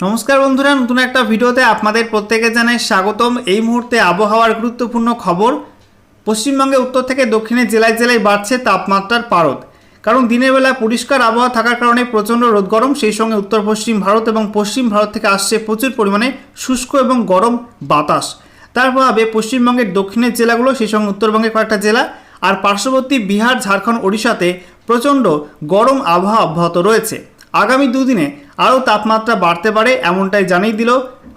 নমস্কার বন্ধুরা, নতুন একটা ভিডিওতে আপনাদের প্রত্যেকে জানাই স্বাগতম। এই মুহূর্তে আবহাওয়ার গুরুত্বপূর্ণ খবর পশ্চিমবঙ্গে উত্তর থেকে দক্ষিণে জেলায় জেলায় বাড়ছে তাপমাত্রার পারদ। কারণ দিনের বেলা পরিষ্কার আবহাওয়া থাকার কারণে প্রচণ্ড রোদ গরম, সেই সঙ্গে উত্তর পশ্চিম ভারত এবং পশ্চিম ভারত থেকে আসছে প্রচুর পরিমাণে শুষ্ক এবং গরম বাতাস। তার প্রভাবে পশ্চিমবঙ্গের দক্ষিণের জেলাগুলো, সেই সঙ্গে উত্তরবঙ্গের কয়েকটা জেলা আর পার্শ্ববর্তী বিহার, ঝাড়খণ্ড, ওড়িশাতে প্রচণ্ড গরম আবহাওয়া অব্যাহত রয়েছে। আগামী দুদিনে আরও তাপমাত্রা বাড়তে পারে এমনটাই জানিয়ে দিল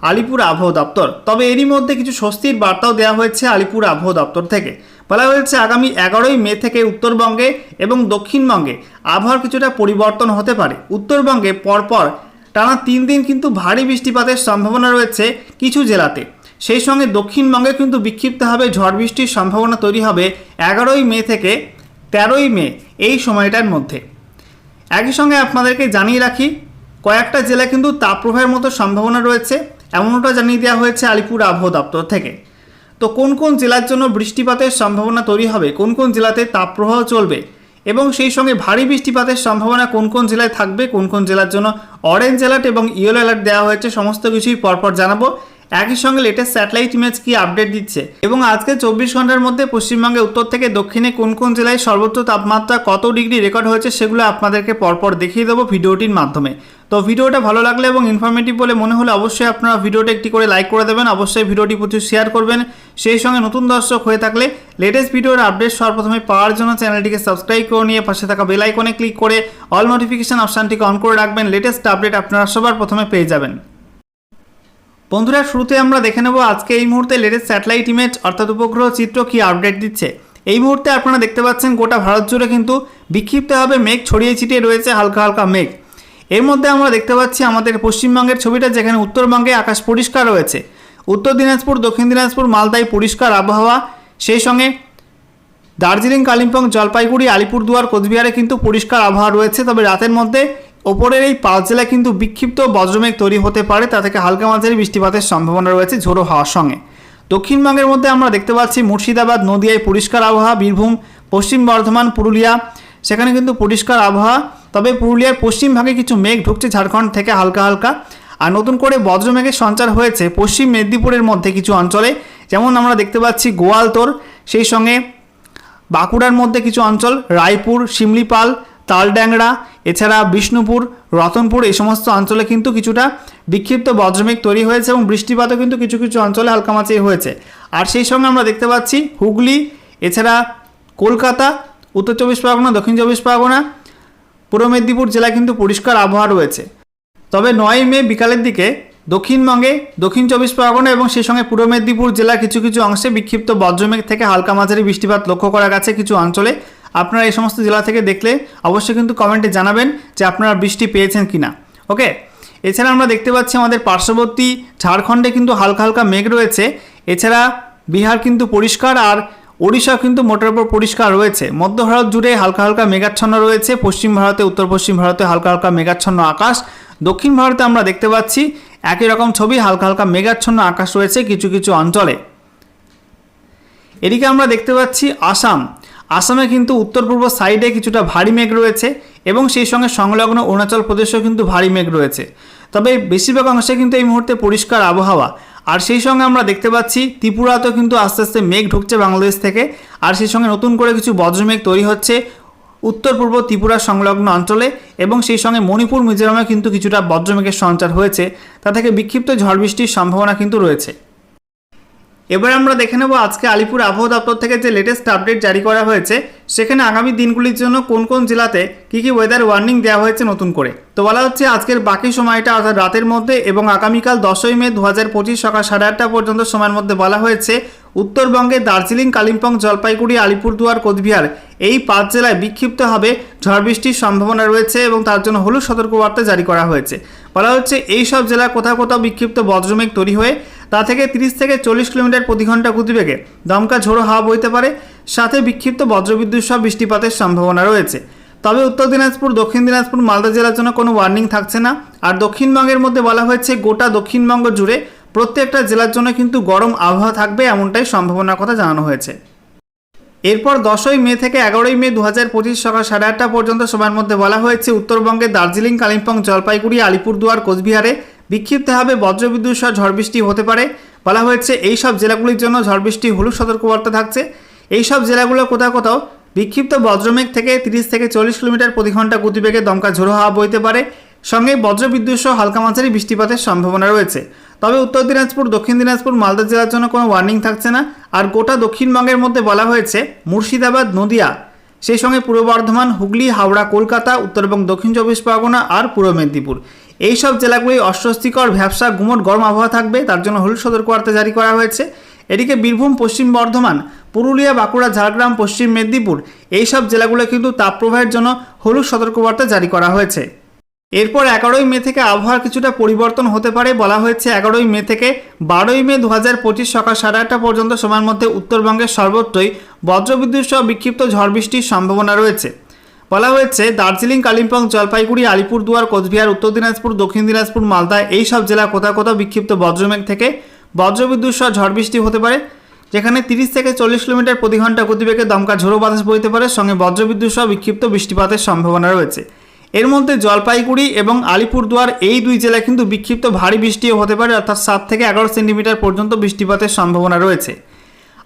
আলিপুর আবহাওয়া দপ্তর। তবে এরই মধ্যে কিছু স্বস্তির বার্তাও দেওয়া হয়েছে আলিপুর আবহাওয়া দপ্তর থেকে। বলা হয়েছে, আগামী এগারোই মে থেকে উত্তরবঙ্গে এবং দক্ষিণবঙ্গে আবহাওয়ার কিছুটা পরিবর্তন হতে পারে। উত্তরবঙ্গে পরপর টানা তিন দিন কিন্তু ভারী বৃষ্টিপাতের সম্ভাবনা রয়েছে কিছু জেলাতে। সেই সঙ্গে দক্ষিণবঙ্গে কিন্তু বিক্ষিপ্তভাবে ঝড় বৃষ্টির সম্ভাবনা তৈরি হবে এগারোই মে থেকে তেরোই মে এই সময়টার মধ্যে। একই সঙ্গে আপনাদেরকে জানিয়ে রাখি কয়েকটা জেলা কিন্তু তাপপ্রবাহের মতো সম্ভাবনা রয়েছে। এমনটা জানিয়ে দেওয়া হয়েছে আলিপুর আবহাওয়া দপ্তর থেকে। তো কোন কোন জেলার জন্য বৃষ্টিপাতের সম্ভাবনা তৈরি হবে? কোন কোন জেলাতে তাপপ্রবাহ চলবে? এবং সেই সঙ্গে ভারী বৃষ্টিপাতের সম্ভাবনা কোন কোন জেলায় থাকবে? কোন কোন জেলার জন্য অরেঞ্জ অ্যালার্ট এবং ইয়েলো অ্যালার্ট দেওয়া হয়েছে? সমস্ত কিছুই পরপর জানাব। একই সঙ্গে লেটেস্ট স্যাটেলাইট ইমেজ কি আপডেট দিচ্ছে? এবং আজকে চব্বিশ ঘণ্টার মধ্যে পশ্চিমবঙ্গে উত্তর থেকে দক্ষিণে কোন কোন জেলায় সর্বোচ্চ তাপমাত্রা কত ডিগ্রি রেকর্ড হয়েছে সেগুলো আপনাদেরকে পরপর দেখিয়ে দেবো ভিডিওটির মাধ্যমে। তো ভিডিওটা ভালো লাগলে এবং ইনফরমেটিভ বলে মনে হলে অবশ্যই আপনারা ভিডিওটা একটি করে লাইক করে দেবেন, অবশ্যই ভিডিওটি প্রচুর শেয়ার করবেন। সেই সঙ্গে নতুন দর্শক হয়ে থাকলে লেটেস্ট ভিডিওর আপডেট সর্বপ্রথমে পাওয়ার জন্য চ্যানেলটিকে সাবস্ক্রাইব করে নিয়ে পাশে থাকা বেল আইকনে ক্লিক করে অল নোটিফিকেশান অপশানটিকে অন করে রাখবেন। লেটেস্ট আপডেট আপনারা সবার প্রথমে পেয়ে যাবেন। বন্ধুরা, শুরুতে আমরা দেখে নেব আজকে এই মুহূর্তে লেটেস্ট স্যাটেলাইট ইমেজ অর্থাৎ উপগ্রহ চিত্র কি আপডেট দিচ্ছে। এই মুহূর্তে আপনারা দেখতে পাচ্ছেন গোটা ভারত জুড়ে কিন্তু বিক্ষিপ্তভাবে মেঘ ছড়িয়ে ছিটিয়ে রয়েছে, হালকা হালকা মেঘ। এর মধ্যে আমরা দেখতে পাচ্ছি আমাদের পশ্চিমবঙ্গের ছবিটা, যেখানে উত্তরবঙ্গে আকাশ পরিষ্কার রয়েছে। উত্তর দিনাজপুর, দক্ষিণ দিনাজপুর, মালদায় পরিষ্কার আবহাওয়া। সেই সঙ্গে দার্জিলিং, কালিম্পং, জলপাইগুড়ি, আলিপুরদুয়ার, কোচবিহারে কিন্তু পরিষ্কার আবহাওয়া রয়েছে। তবে রাতের মধ্যে ওপরের এই পাঁচ জেলায় কিন্তু বিক্ষিপ্ত বজ্রমেঘ তৈরি হতে পারে, তা থেকে হালকা মাঝারি বৃষ্টিপাতের সম্ভাবনা রয়েছে ঝোড়ো হওয়ার সঙ্গে। দক্ষিণবঙ্গের মধ্যে আমরা দেখতে পাচ্ছি মুর্শিদাবাদ, নদিয়ায় পরিষ্কার আবহাওয়া, বীরভূম, পশ্চিম বর্ধমান, পুরুলিয়া, সেখানে কিন্তু পরিষ্কার আবহাওয়া, তবে পুরুলিয়ার পশ্চিম ভাগে কিছু মেঘ ঢুকছে ঝাড়খণ্ড থেকে হালকা হালকা। আর নতুন করে বজ্রমেঘের সঞ্চার হয়েছে পশ্চিম মেদিনীপুরের মধ্যে কিছু অঞ্চলে, যেমন আমরা দেখতে পাচ্ছি গোয়ালতোর, সেই সঙ্গে বাঁকুড়ার মধ্যে কিছু অঞ্চল, রায়পুর, শিমলিপাল তালড্যাংরা, এছাড়া বিষ্ণুপুর, রতনপুর, এই সমস্ত অঞ্চলে কিন্তু কিছুটা বিক্ষিপ্ত বজ্রমেঘ তৈরি হয়েছে এবং বৃষ্টিপাতও কিন্তু কিছু কিছু অঞ্চলে হালকা মাঝারি হয়েছে। আর সেই সঙ্গে আমরা দেখতে পাচ্ছি হুগলি, এছাড়া কলকাতা, উত্তর চব্বিশ পরগনা, দক্ষিণ চব্বিশ পরগনা, পূর্ব মেদিনীপুর জেলায় কিন্তু পরিষ্কার আবহাওয়া রয়েছে। তবে নয় মে বিকালের দিকে দক্ষিণবঙ্গে, দক্ষিণ চব্বিশ পরগনা এবং সেই সঙ্গে পূর্ব মেদিনীপুর জেলার কিছু কিছু অংশে বিক্ষিপ্ত বজ্রমেঘ থেকে হালকা মাঝারি বৃষ্টিপাত লক্ষ্য করা গেছে কিছু অঞ্চলে। আপনারা এই সমস্ত জেলা থেকে দেখলে অবশ্যই কিন্তু কমেন্টে জানাবেন যে আপনারা বৃষ্টি পেয়েছেন কি না ওকে? এছাড়া আমরা দেখতে পাচ্ছি আমাদের পার্শ্ববর্তী ঝাড়খণ্ডে কিন্তু হালকা হালকা মেঘ রয়েছে। এছাড়া বিহার কিন্তু পরিষ্কার আর ওড়িশা কিন্তু মোটের উপর পরিষ্কার রয়েছে। মধ্য ভারত জুড়ে হালকা হালকা মেঘাচ্ছন্ন রয়েছে। পশ্চিম ভারতে, উত্তর পশ্চিম ভারতে হালকা হালকা মেঘাচ্ছন্ন আকাশ। দক্ষিণ ভারতে আমরা দেখতে পাচ্ছি একই রকম ছবি, হালকা হালকা মেঘাচ্ছন্ন আকাশ রয়েছে কিছু কিছু অঞ্চলে। এদিকে আমরা দেখতে পাচ্ছি আসাম। আসামে কিন্তু উত্তর পূর্ব সাইডে কিছুটা ভারী মেঘ রয়েছে এবং সেই সঙ্গে সংলগ্ন অরুণাচল প্রদেশেও কিন্তু ভারী মেঘ রয়েছে। তবে বেশিরভাগ অংশে কিন্তু এই মুহূর্তে পরিষ্কার আবহাওয়া। আর সেই সঙ্গে আমরা দেখতে পাচ্ছি ত্রিপুরাতেও কিন্তু আস্তে আস্তে মেঘ ঢুকছে বাংলাদেশ থেকে। আর সেই সঙ্গে নতুন করে কিছু বজ্রমেঘ তৈরি হচ্ছে উত্তর পূর্ব ত্রিপুরা সংলগ্ন অঞ্চলে এবং সেই সঙ্গে মণিপুর মিজোরামে কিন্তু কিছুটা বজ্রমেঘের সঞ্চার হয়েছে। তা থেকে বিক্ষিপ্ত ঝড় বৃষ্টির সম্ভাবনা কিন্তু রয়েছে। এবার আমরা দেখে নেব আজকে আলিপুর আবহাওয়া দপ্তর থেকে যে লেটেস্ট আপডেট জারি করা হয়েছে, সেখানে আগামী দিনগুলির জন্য কোন কোন জেলাতে কী কী ওয়েদার ওয়ার্নিং দেওয়া হয়েছে নতুন করে। তো বলা হচ্ছে আজকের বাকি সময়টা অর্থাৎ রাতের মধ্যে এবং আগামীকাল দশই মে দু হাজার পঁচিশ সকাল সাড়ে আটটা পর্যন্ত সময়ের মধ্যে বলা হয়েছে, উত্তরবঙ্গে দার্জিলিং, কালিম্পং, জলপাইগুড়ি, আলিপুরদুয়ার, কোচবিহার এই পাঁচ জেলায় বিক্ষিপ্তভাবে ঝড় বৃষ্টির সম্ভাবনা রয়েছে এবং তার জন্য হলুদ সতর্কবার্তা জারি করা হয়েছে। বলা হচ্ছে এই সব জেলায় কোথাও কোথাও বিক্ষিপ্ত বজ্রমেঘ তৈরি হয়ে তা থেকে তিরিশ থেকে চল্লিশ কিলোমিটার প্রতি ঘণ্টা গতিবেগে দমকা ঝোড়ো হাওয়া বইতে পারে, সাথে বিক্ষিপ্ত বজ্রবিদ্যুৎ সহ বৃষ্টিপাতের সম্ভাবনা রয়েছে। তবে উত্তর দিনাজপুর, দক্ষিণ দিনাজপুর, মালদা জেলার জন্য কোনো ওয়ার্নিং থাকছে না। আর দক্ষিণবঙ্গের মধ্যে বলা হয়েছে, গোটা দক্ষিণবঙ্গ জুড়ে প্রত্যেকটা জেলার জন্য কিন্তু গরম আবহাওয়া থাকবে এমনটাই সম্ভাবনার কথা জানানো হয়েছে। এরপর দশই মে থেকে এগারোই মে দু হাজার পঁচিশ সকাল সাড়ে আটটা পর্যন্ত সময়ের মধ্যে বলা হয়েছে উত্তরবঙ্গে দার্জিলিং, কালিম্পং, জলপাইগুড়ি, আলিপুরদুয়ার, কোচবিহারে বিক্ষিপ্তভাবে বজ্রবিদ্যুৎ সহ ঝড় বৃষ্টি হতে পারে। বলা হয়েছে এই সব জেলাগুলির জন্য ঝড় বৃষ্টি হলুদ সতর্কবার্তা থাকছে। এই সব জেলাগুলো কোথাও কোথাও বিক্ষিপ্ত বজ্রমেঘ থেকে তিরিশ থেকে চল্লিশ কিলোমিটার প্রতি ঘণ্টা গতিবেগে দমকা ঝোড়ো হাওয়া বইতে পারে। সঙ্গে বজ্রবিদ্যুৎ সহ হালকা মাঝারি বৃষ্টিপাতের সম্ভাবনা রয়েছে। তবে উত্তর দিনাজপুর, দক্ষিণ দিনাজপুর, মালদা জেলার জন্য কোনো ওয়ার্নিং থাকছে না। আর গোটা দক্ষিণবঙ্গের মধ্যে বলা হয়েছে, মুর্শিদাবাদ, নদিয়া, সেই সঙ্গে পূর্ব বর্ধমান, হুগলি, হাওড়া, কলকাতা, উত্তর এবং দক্ষিণ চব্বিশ পরগনা আর পূর্ব মেদিনীপুর। এই সব জেলাগুলি অস্বস্তিকর ভ্যাবসা গুমট গরম আবহাওয়া থাকবে, তার জন্য হলুদ সতর্কবার্তা জারি করা হয়েছে। এদিকে বীরভূম, পশ্চিম বর্ধমান, পুরুলিয়া, বাঁকুড়া, ঝাড়গ্রাম, পশ্চিম মেদিনীপুর এই সব জেলাগুলো কিন্তু তাপপ্রবাহের জন্য হলুদ সতর্কবার্তা জারি করা হয়েছে। এরপর এগারোই মে থেকে আবহাওয়ার কিছুটা পরিবর্তন হতে পারে বলা হয়েছে। এগারোই মে থেকে বারোই মে দু হাজার পঁচিশ সকাল সাড়ে আটটা পর্যন্ত সময়ের মধ্যে উত্তরবঙ্গের সর্বত্রই বজ্রবিদ্যুৎ সহ বিক্ষিপ্ত ঝড় বৃষ্টির সম্ভাবনা রয়েছে। বলা হয়েছে, দার্জিলিং, কালিম্পং, জলপাইগুড়ি, আলিপুরদুয়ার, কোচবিহার, উত্তর দিনাজপুর, দক্ষিণ দিনাজপুর, মালদা এই সব জেলা কোথাও কোথাও বিক্ষিপ্ত বজ্রমেঘ থেকে বজ্রবিদ্যুৎ সহ ঝড় বৃষ্টি হতে পারে, যেখানে তিরিশ থেকে চল্লিশ কিলোমিটার প্রতি ঘণ্টা গতিবেগে দমকা ঝোড়ো বাতাস বইতে পারে, সঙ্গে বজ্রবিদ্যুৎ সহ বিক্ষিপ্ত বৃষ্টিপাতের সম্ভাবনা রয়েছে। এর মধ্যে জলপাইগুড়ি এবং আলিপুরদুয়ার এই দুই জেলায় কিন্তু বিক্ষিপ্ত ভারী বৃষ্টিও হতে পারে, অর্থাৎ সাত থেকে এগারো সেন্টিমিটার পর্যন্ত বৃষ্টিপাতের সম্ভাবনা রয়েছে।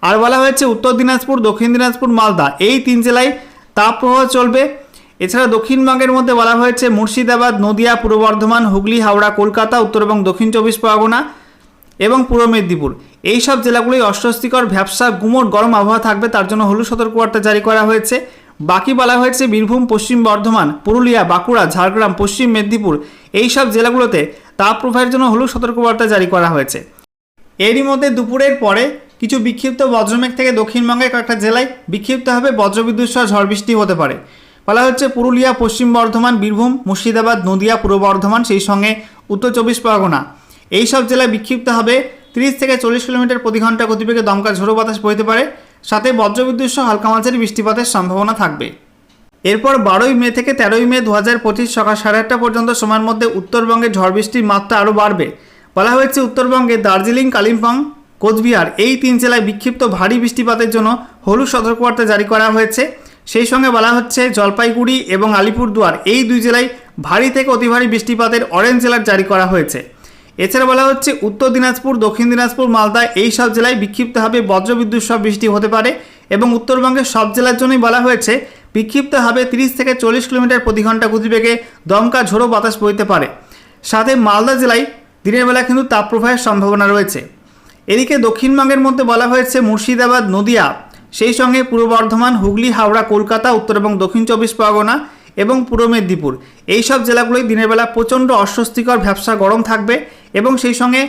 আর বলা হয়েছে, উত্তর দিনাজপুর, দক্ষিণ দিনাজপুর, মালদা এই তিন জেলায় তাপপ্রবাহ চলবে। এছাড়া দক্ষিণবঙ্গের মধ্যে বলা হয়েছে, মুর্শিদাবাদ, নদিয়া, পূর্ব বর্ধমান, হুগলি, হাওড়া, কলকাতা, উত্তর এবং দক্ষিণ চব্বিশ পরগনা এবং পূর্ব মেদিনীপুর। এই সব জেলাগুলোই অস্বস্তিকর ব্যবসা গুমোট গরম আবহাওয়া থাকবে, তার জন্য হলুদ সতর্কবার্তা জারি করা হয়েছে। বাকি বলা হয়েছে, বীরভূম, পশ্চিম বর্ধমান, পুরুলিয়া, বাঁকুড়া, ঝাড়গ্রাম, পশ্চিম মেদিনীপুর, এই সব জেলাগুলোতে তাপ প্রবাহের জন্য হলুদ সতর্কবার্তা জারি করা হয়েছে। এরই মধ্যে দুপুরের পরে কিছু বিক্ষিপ্ত বজ্রমেঘ থেকে দক্ষিণবঙ্গের কয়েকটা জেলায় বিক্ষিপ্তভাবে বজ্রবিদ্যুৎ সহ ঝড় বৃষ্টি হতে পারে। বলা হচ্ছে পুরুলিয়া, পশ্চিম বর্ধমান, বীরভূম, মুর্শিদাবাদ, নদিয়া, পূর্ব বর্ধমান, সেই সঙ্গে উত্তর চব্বিশ পরগনা। এই সব জেলায় বিক্ষিপ্ত হবে তিরিশ থেকে চল্লিশ কিলোমিটার প্রতি ঘণ্টা গতিবেগে দমকা ঝোড়ো বাতাস বইতে পারে। সাথে বজ্রবিদ্যুৎ সহ হালকা মাঝারি বৃষ্টিপাতের সম্ভাবনা থাকবে। এরপর বারোই মে থেকে তেরোই মে দু হাজার পঁচিশ সকাল সাড়ে আটটা পর্যন্ত সময়ের মধ্যে উত্তরবঙ্গে ঝড় বৃষ্টির মাত্রা আরও বাড়বে। বলা হয়েছে উত্তরবঙ্গে দার্জিলিং, কালিম্পং কোচবিহার, এই তিন জেলায় বিক্ষিপ্ত ভারী বৃষ্টিপাতের জন্য হলুদ সতর্কবার্তা জারি করা হয়েছে। সেই সঙ্গে বলা হচ্ছে, জলপাইগুড়ি এবং আলিপুরদুয়ার এই দুই জেলায় ভারী থেকে অতি ভারী বৃষ্টিপাতের অরেঞ্জ জেলার জারি করা হয়েছে। এছাড়া বলা হচ্ছে, উত্তর দিনাজপুর, দক্ষিণ দিনাজপুর, মালদা এই সব জেলায় বিক্ষিপ্তভাবে বজ্রবিদ্যুৎ সব বৃষ্টি হতে পারে এবং উত্তরবঙ্গের সব জেলার জন্যই বলা হয়েছে, বিক্ষিপ্তভাবে তিরিশ থেকে চল্লিশ কিলোমিটার প্রতি ঘণ্টা গতিবেগে দমকা ঝোড়ো বাতাস বইতে পারে। সাথে মালদা জেলায় দিনের বেলা কিন্তু তাপপ্রবাহের সম্ভাবনা রয়েছে। এদিকে দক্ষিণবঙ্গের মধ্যে বলা হয়েছে মুর্শিদাবাদ, নদিয়া, সেই সঙ্গে পূর্ব বর্ধমান, হুগলি, হাওড়া, কলকাতা, উত্তর এবং দক্ষিণ চব্বিশ পরগনা এবং পূর্ব মেদিনীপুর। এই সব জেলাগুলোই দিনের বেলা প্রচণ্ড অস্বস্তিকর ব্যবসা গরম থাকবে এবং সেই সঙ্গে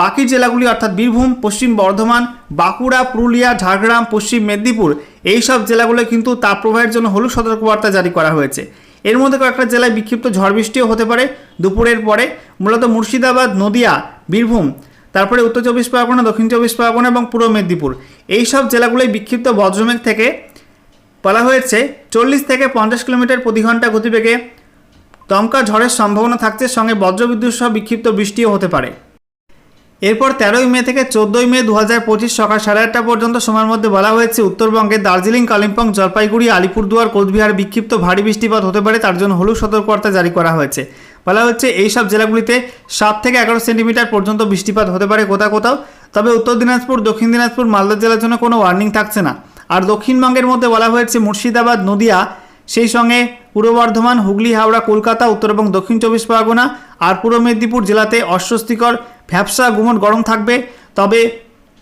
বাকি জেলাগুলি অর্থাৎ বীরভূম, পশ্চিম বর্ধমান, বাঁকুড়া, পুরুলিয়া, ঝাড়গ্রাম, পশ্চিম মেদিনীপুর, এই সব জেলাগুলো কিন্তু তাপপ্রবাহের জন্য হলুদ সতর্কবার্তা জারি করা হয়েছে। এর মধ্যে কয়েকটা জেলায় বিক্ষিপ্ত ঝড় বৃষ্টিও হতে পারে। দুপুরের পরে মূলত মুর্শিদাবাদ, নদিয়া, বীরভূম তারপরে উত্তর চব্বিশ পরগনা, দক্ষিণ চব্বিশ পরগনা এবং পূর্ব মেদিনীপুর। এই সব জেলাগুলোই বিক্ষিপ্ত বজ্রমেঘ থেকে বলা হয়েছে, চল্লিশ থেকে পঞ্চাশ কিলোমিটার প্রতি ঘণ্টা গতিবেগে দমকা ঝড়ের সম্ভাবনা থাকছে, সঙ্গে বজ্রবিদ্যুৎ সহ বিক্ষিপ্ত বৃষ্টিও হতে পারে। এরপর তেরোই মে থেকে চোদ্দোই মে দু হাজার পঁচিশ সকাল সাড়ে আটটা পর্যন্ত সময়ের মধ্যে বলা হয়েছে, উত্তরবঙ্গে দার্জিলিং, কালিম্পং, জলপাইগুড়ি, আলিপুরদুয়ার, কোচবিহার বিক্ষিপ্ত ভারী বৃষ্টিপাত হতে পারে, তার জন্য হলুদ সতর্কবার্তা জারি করা হয়েছে। বলা হচ্ছে এই সব জেলাগুলিতে সাত থেকে এগারো সেন্টিমিটার পর্যন্ত বৃষ্টিপাত হতে পারে কোথাও কোথাও। তবে উত্তর দিনাজপুর, দক্ষিণ দিনাজপুর, মালদা জেলার জন্য কোনো ওয়ার্নিং থাকছে না। আর দক্ষিণবঙ্গের মধ্যে বলা হয়েছে মুর্শিদাবাদ, নদিয়া, সেই সঙ্গে পূর্ব বর্ধমান, হুগলি, হাওড়া, কলকাতা, উত্তর এবং দক্ষিণ চব্বিশ পরগনা আর পূর্ব মেদিনীপুর জেলাতে অস্বস্তিকর ভ্যাবসা গুমট, গরম থাকবে। তবে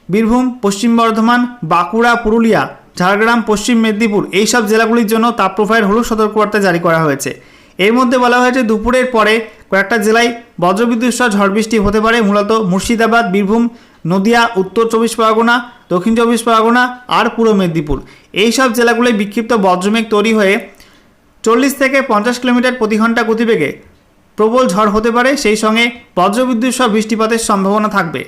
বীরভূম, পশ্চিম বর্ধমান, বাঁকুড়া, পুরুলিয়া, ঝাড়গ্রাম, পশ্চিম মেদিনীপুর এই সব জেলাগুলির জন্য তাপপ্রবাহের হলুদ সতর্কবার্তা জারি করা হয়েছে। এর মধ্যে বলা হয়েছে, দুপুরের পরে কয়েকটা জেলায় বজ্রবিদ্যুৎ সহ ঝড় বৃষ্টি হতে পারে। মূলত মুর্শিদাবাদ, বীরভূম, নদিয়া, উত্তর চব্বিশ পরগনা, দক্ষিণ চব্বিশ পরগনা আর পূর্ব মেদিনীপুর। এই সব জেলাগুলোয় বিক্ষিপ্ত বজ্রমেঘ তৈরি হয়ে চল্লিশ থেকে পঞ্চাশ কিলোমিটার প্রতি ঘণ্টা গতিবেগে প্রবল ঝড় হতে পারে। সেই সঙ্গে বজ্রবিদ্যুৎ সহ বৃষ্টিপাতের সম্ভাবনা থাকবে।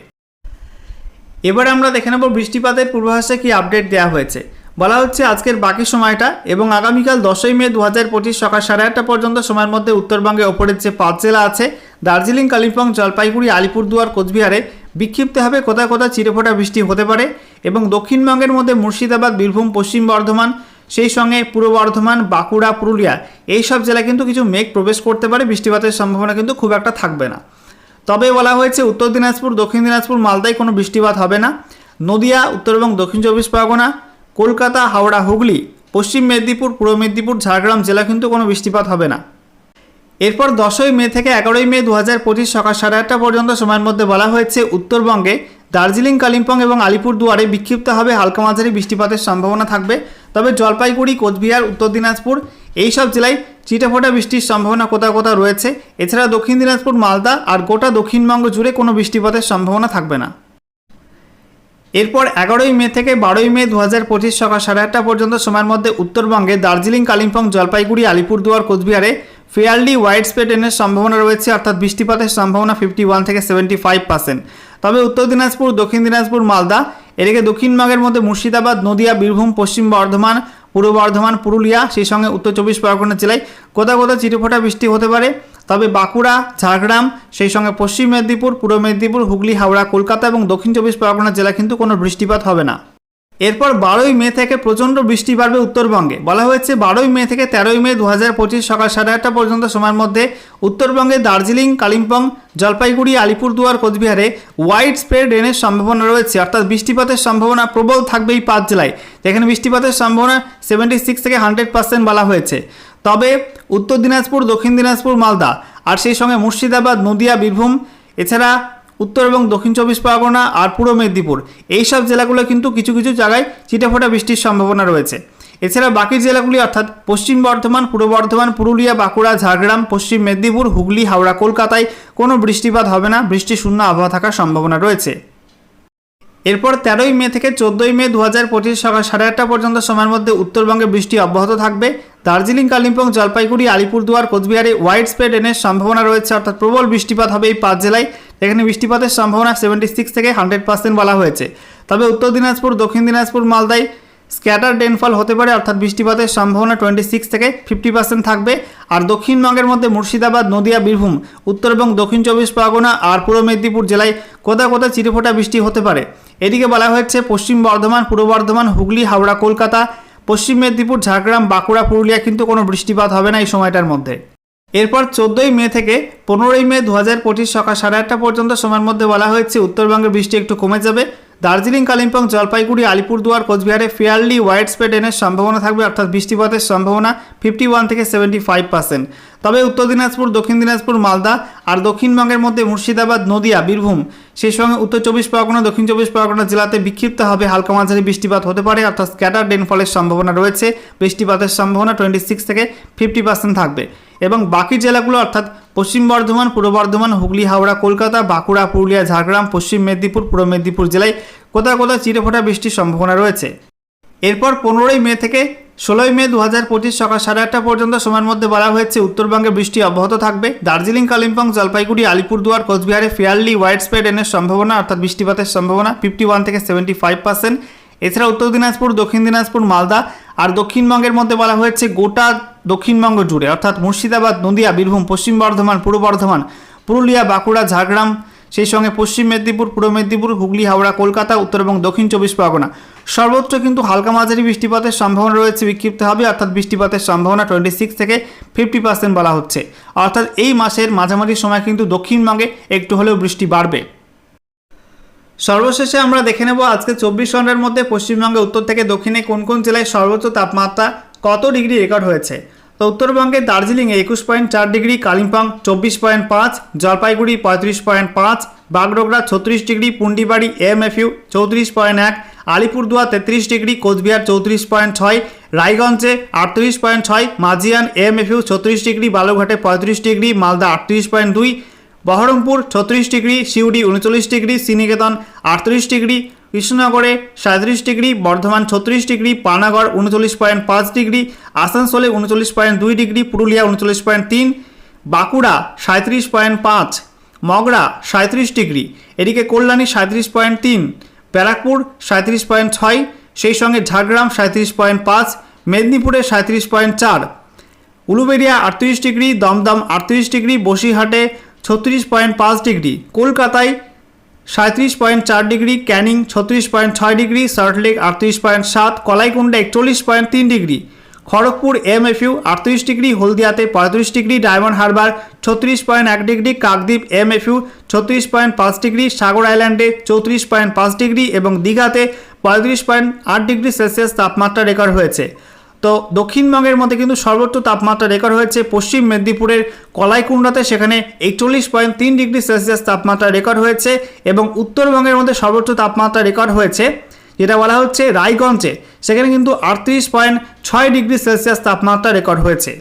এবার আমরা দেখে নেব বৃষ্টিপাতের পূর্বাভাসে কি আপডেট দেওয়া হয়েছে। বলা হচ্ছে আজকের বাকি সময়টা এবং আগামীকাল দশই মে দু হাজার পঁচিশ সকাল সাড়ে আটটা পর্যন্ত সময়ের মধ্যে উত্তরবঙ্গে ওপরের যে পাঁচ জেলা আছে, দার্জিলিং, কালিম্পং, জলপাইগুড়ি, আলিপুরদুয়ার, কোচবিহারে বিক্ষিপ্তভাবে কোথাও কোথাও চিরফোটা বৃষ্টি হতে পারে এবং দক্ষিণবঙ্গের মধ্যে মুর্শিদাবাদ, বীরভূম, পশ্চিম বর্ধমান, সেই সঙ্গে পূর্ব বর্ধমান, বাঁকুড়া, পুরুলিয়া এই সব জেলায় কিন্তু কিছু মেঘ প্রবেশ করতে পারে, বৃষ্টিপাতের সম্ভাবনা কিন্তু খুব একটা থাকবে না। তবে বলা হয়েছে উত্তর দিনাজপুর, দক্ষিণ দিনাজপুর, মালদায় কোনো বৃষ্টিপাত হবে না। নদিয়া, উত্তর এবং দক্ষিণ চব্বিশ পরগনা কলকাতা, হাওড়া, হুগলি, পশ্চিম মেদিনীপুর, পূর্ব মেদিনীপুর, ঝাড়গ্রাম জেলা কিন্তু কোনো বৃষ্টিপাত হবে না। এরপর দশই মে থেকে এগারোই মে দু হাজার পঁচিশ সকাল সাড়ে আটটা পর্যন্ত সময়ের মধ্যে বলা হয়েছে, উত্তরবঙ্গে দার্জিলিং, কালিম্পং এবং আলিপুরদুয়ারে বিক্ষিপ্তভাবে হালকা মাঝারি বৃষ্টিপাতের সম্ভাবনা থাকবে। তবে জলপাইগুড়ি, কোচবিহার, উত্তর দিনাজপুর এই সব জেলায় চিটাফোটা বৃষ্টির সম্ভাবনা কোথাও কোথাও রয়েছে। এছাড়া দক্ষিণ দিনাজপুর, মালদা আর গোটা দক্ষিণবঙ্গ জুড়ে কোনো বৃষ্টিপাতের সম্ভাবনা থাকবে না। এরপর এগারোই মে থেকে বারোই মে দু হাজার পঁচিশ সকাল সাড়ে আটটা পর্যন্ত সময়ের মধ্যে উত্তরবঙ্গে দার্জিলিং, কালিম্পং, জলপাইগুড়ি, আলিপুরদুয়ার, কোচবিহারে ফেয়ারলি ওয়াইড স্প্রেডেনের সম্ভাবনা রয়েছে, অর্থাৎ বৃষ্টিপাতের সম্ভাবনা ফিফটি ওয়ান থেকে সেভেন্টি ফাইভ পার্সেন্ট তবে উত্তর দিনাজপুর, দক্ষিণ দিনাজপুর, মালদা, এদিকে দক্ষিণবঙ্গের মধ্যে মুর্শিদাবাদ, নদিয়া, বীরভূম, পশ্চিম বর্ধমান পূর্ব বর্ধমান, পুরুলিয়া, সেই সঙ্গে উত্তর চব্বিশ পরগনা জেলায় কোথাও কোথাও চিটিফোঁটা বৃষ্টি হতে পারে। তবে বাঁকুড়া, ঝাড়গ্রাম, সেই সঙ্গে পশ্চিম মেদিনীপুর, পূর্ব মেদিনীপুর, হুগলি, হাওড়া, কলকাতা এবং দক্ষিণ চব্বিশ পরগনা জেলা কিন্তু কোনো বৃষ্টিপাত হবে না। এরপর বারোই মে থেকে প্রচণ্ড বৃষ্টি বাড়বে উত্তরবঙ্গে। বলা হয়েছে বারোই মে থেকে তেরোই মে দু হাজার পঁচিশ সকাল সাড়ে আটটা পর্যন্ত সময়ের মধ্যে উত্তরবঙ্গে দার্জিলিং, কালিম্পং, জলপাইগুড়ি, আলিপুরদুয়ার, কোচবিহারে ওয়াইড স্প্রেড রেনের সম্ভাবনা রয়েছে। অর্থাৎ বৃষ্টিপাতের সম্ভাবনা প্রবল থাকবে এই পাঁচ জেলায় যেখানে বৃষ্টিপাতের সম্ভাবনা সেভেন্টি সিক্স থেকে হান্ড্রেড পার্সেন্ট বলা হয়েছে। তবে উত্তর দিনাজপুর, দক্ষিণ দিনাজপুর, মালদা আর সেই সঙ্গে মুর্শিদাবাদ, নদিয়া, বীরভূম, এছাড়া উত্তর এবং দক্ষিণ চব্বিশ পরগনা আর পূর্ব মেদিনীপুর। এইসব জেলাগুলো কিন্তু কিছু কিছু জায়গায় চিটাফোটা বৃষ্টির সম্ভাবনা রয়েছে। এছাড়া বাকি জেলাগুলি অর্থাৎ পশ্চিম বর্ধমান, পূর্ব বর্ধমান, পুরুলিয়া, বাঁকুড়া, ঝাড়গ্রাম, পশ্চিম মেদিনীপুর, হুগলি, হাওড়া, কলকাতায় কোনো বৃষ্টিপাত হবে না। বৃষ্টি শূন্য আবহাওয়া থাকার সম্ভাবনা রয়েছে। এরপর তেরোই মে থেকে চোদ্দই মে দু হাজার পঁচিশ সকাল সাড়ে আটটা পর্যন্ত সময়ের মধ্যে উত্তরবঙ্গে বৃষ্টি অব্যাহত থাকবে। দার্জিলিং, কালিম্পং, জলপাইগুড়ি, আলিপুরদুয়ার, কোচবিহারে হোয়াইট স্প্রেড এনের সম্ভাবনা রয়েছে, অর্থাৎ প্রবল বৃষ্টিপাত হবে এই পাঁচ জেলায়। এখানে বৃষ্টিপাতের সম্ভাবনা সেভেন্টি সিক্স থেকে হান্ড্রেড পার্সেন্ট বলা হয়েছে। তবে উত্তর দিনাজপুর, দক্ষিণ দিনাজপুর, মালদায় স্ক্যাটার ডেনফল হতে পারে, অর্থাৎ বৃষ্টিপাতের সম্ভাবনা টোয়েন্টি সিক্স থেকে ফিফটি পার্সেন্ট থাকবে। আর দক্ষিণবঙ্গের মধ্যে মুর্শিদাবাদ, নদিয়া, বীরভূম, উত্তর এবং দক্ষিণ চব্বিশ পরগনা আর পূর্ব মেদিনীপুর জেলায় কোথাও কোথাও চিরফোটা বৃষ্টি হতে পারে। এদিকে বলা হয়েছে, পশ্চিম বর্ধমান, পূর্ব বর্ধমান, হুগলি, হাওড়া, কলকাতা, পশ্চিম মেদিনীপুর, ঝাড়গ্রাম, বাঁকুড়া, পুরুলিয়া কিন্তু কোনো বৃষ্টিপাত হবে না এই সময়টার মধ্যে। এরপর চোদ্দোই মে থেকে পনেরোই মে দু হাজার পঁচিশ সকাল সাড়ে আটটা পর্যন্ত সময়ের মধ্যে বলা হয়েছে, উত্তরবঙ্গের বৃষ্টি একটু কমে যাবে। দার্জিলিং, কালিম্পং, জলপাইগুড়ি, আলিপুরদুয়ার, কোচবিহারে ফেয়ারলি ওয়াইড স্প্রেড এনের সম্ভাবনা থাকবে, অর্থাৎ বৃষ্টিপাতের সম্ভাবনা ফিফটি ওয়ান থেকে সেভেন্টি ফাইভ পার্সেন্ট। তবে উত্তর দিনাজপুর, দক্ষিণ দিনাজপুর, মালদা আর দক্ষিণবঙ্গের মধ্যে মুর্শিদাবাদ, নদিয়া, বীরভূম, সেই সঙ্গে উত্তর চব্বিশ পরগনা, দক্ষিণ চব্বিশ পরগনা জেলাতে বিক্ষিপ্ত হবে হালকা মাঝারি বৃষ্টিপাত হতে পারে, অর্থাৎ স্ক্যাটার ডেনফলের সম্ভাবনা রয়েছে। বৃষ্টিপাতের সম্ভাবনা টোয়েন্টি সিক্স থেকে ফিফটি পার্সেন্ট থাকবে। এবং বাকি জেলাগুলো অর্থাৎ পশ্চিম বর্ধমান, পূর্ব বর্ধমান, হুগলি, হাওড়া, কলকাতা, বাঁকুড়া, পুরুলিয়া, ঝাড়গ্রাম, পশ্চিম মেদিনীপুর, পূর্ব মেদিনীপুর জেলায় কোথাও কোথাও চিরফোটা বৃষ্টির সম্ভাবনা রয়েছে। এরপর পনেরোই মে থেকে ষোলোই মে দু হাজার পঁচিশ সকাল সাড়ে আটটা পর্যন্ত সময়ের মধ্যে বলা হয়েছে উত্তরবঙ্গে বৃষ্টি অব্যাহত থাকবে। দার্জিলিং, কালিম্পং, জলপাইগুড়ি, আলিপুরদুয়ার, কোচবিহারে ফেয়ারলি ওয়াইড স্প্রেড এনের সম্ভাবনা অর্থাৎ বৃষ্টিপাতের সম্ভাবনা ফিফটি ওয়ান থেকে সেভেন্টি ফাইভ পার্সেন্ট। এছাড়া উত্তর দিনাজপুর, দক্ষিণ দিনাজপুর, মালদা আর দক্ষিণবঙ্গের মধ্যে বলা হয়েছে গোটা দক্ষিণবঙ্গ জুড়ে, অর্থাৎ মুর্শিদাবাদ, নদিয়া, বীরভূম, পশ্চিম বর্ধমান, পূর্ব বর্ধমান, পুরুলিয়া, বাঁকুড়া, ঝাড়গ্রাম, সেই সঙ্গে পশ্চিম মেদিনীপুর, পূর্ব মেদিনীপুর, হুগলি, হাওড়া, কলকাতা, উত্তর এবং দক্ষিণ চব্বিশ পরগনা। সর্বত্র কিন্তু হালকা মাঝারি বৃষ্টিপাতের সম্ভাবনা রয়েছে বিক্ষিপ্ত হবে, অর্থাৎ বৃষ্টিপাতের সম্ভাবনা টোয়েন্টি সিক্স থেকে ফিফটি পার্সেন্ট বলা হচ্ছে। অর্থাৎ এই মাসের মাঝামাঝি সময় কিন্তু দক্ষিণবঙ্গে একটু হলেও বৃষ্টি বাড়বে। সর্বশেষে আমরা দেখে নেব আজকে চব্বিশ ঘণ্টার মধ্যে পশ্চিমবঙ্গে উত্তর থেকে দক্ষিণে কোন কোন জেলায় সর্বোচ্চ তাপমাত্রা কত ডিগ্রি রেকর্ড হয়েছে? তো উত্তরবঙ্গে দার্জিলিংয়ে একুশ পয়েন্ট চার ডিগ্রি, কালিম্পং চব্বিশ পয়েন্ট পাঁচ, জলপাইগুড়ি পঁয়ত্রিশ পয়েন্ট পাঁচ, বাগডোগরা ছত্রিশ ডিগ্রি, পুন্ডিবাড়ি এমএফইউ চৌত্রিশ পয়েন্ট এক আলিপুরদুয়া তেত্রিশ ডিগ্রি, কোচবিহার চৌত্রিশ পয়েন্ট ছয়, রায়গঞ্জে আটত্রিশ পয়েন্ট ছয় মাজিয়ান এমএফইউ ছত্রিশ ডিগ্রি বালুঘাটে পঁয়ত্রিশ ডিগ্রি, মালদা আটত্রিশ পয়েন্ট দুই বহরমপুর ছত্রিশ ডিগ্রি, সিউড়ি উনচল্লিশ ডিগ্রি, শ্রীনিকেতন আটত্রিশ ডিগ্রি, কৃষ্ণনগরে সাঁত্রিশ ডিগ্রি, বর্ধমান ছত্রিশ ডিগ্রি, পানাগড় উনচল্লিশ পয়েন্ট পাঁচ ডিগ্রি, আসানসোলে উনচল্লিশ পয়েন্ট দুই ডিগ্রি, পুরুলিয়া উনচল্লিশ পয়েন্ট তিন, বাঁকুড়া সাঁত্রিশ পয়েন্ট পাঁচ, মগরা সাঁত্রিশ ডিগ্রি, এদিকে কল্যাণী সাঁত্রিশ পয়েন্ট তিন, ব্যারাকপুর সাঁত্রিশ পয়েন্ট ছয়, সেই সঙ্গে ঝাড়গ্রাম সাঁত্রিশ পয়েন্ট পাঁচ, মেদিনীপুরে সাঁত্রিশ পয়েন্ট চার উলুবেড়িয়া আটত্রিশ ডিগ্রি, দমদম আটত্রিশ ডিগ্রি, বসিরহাটে ছত্রিশ পয়েন্ট পাঁচ ডিগ্রি। কলকাতায় সাঁত্রিশ পয়েন্ট চার ডিগ্রি, ক্যানিং ছত্রিশ পয়েন্ট ছয় ডিগ্রি সল্টলেক আটত্রিশ পয়েন্ট সাত, কলাইকুণ্ডা একচল্লিশ পয়েন্ট তিন degree. Kharagpur M F U আটত্রিশ ডিগ্রি, হলদিয়াতে পঁয়ত্রিশ ডিগ্রি, ডায়মন্ড হারবার ছত্রিশ পয়েন্ট এক degree, Kakdwip M F U ছত্রিশ পয়েন্ট পাঁচ ডিগ্রি, সাগর আইল্যান্ডে চৌত্রিশ পয়েন্ট পাঁচ ডিগ্রি এবং দীঘাতে পঁয়ত্রিশ পয়েন্ট আট ডিগ্রি সেলসিয়াস তাপমাত্রা রেকর্ড হয়েছে। তো দক্ষিণবঙ্গের মধ্যে কিন্তু সর্বোচ্চ তাপমাত্রা রেকর্ড হয়েছে পশ্চিম মেদিনীপুরের কলাইকুণ্ডাতে সেখানে একচল্লিশ পয়েন্ট তিন ডিগ্রি সেলসিয়াস তাপমাত্রা রেকর্ড হয়েছে এবং উত্তরবঙ্গের মধ্যে সর্বোচ্চ তাপমাত্রা রেকর্ড হয়েছে, যেটা বলা হচ্ছে রায়গঞ্জে। সেখানে কিন্তু আটত্রিশ পয়েন্ট ছয় ডিগ্রি সেলসিয়াস তাপমাত্রা রেকর্ড হয়েছে।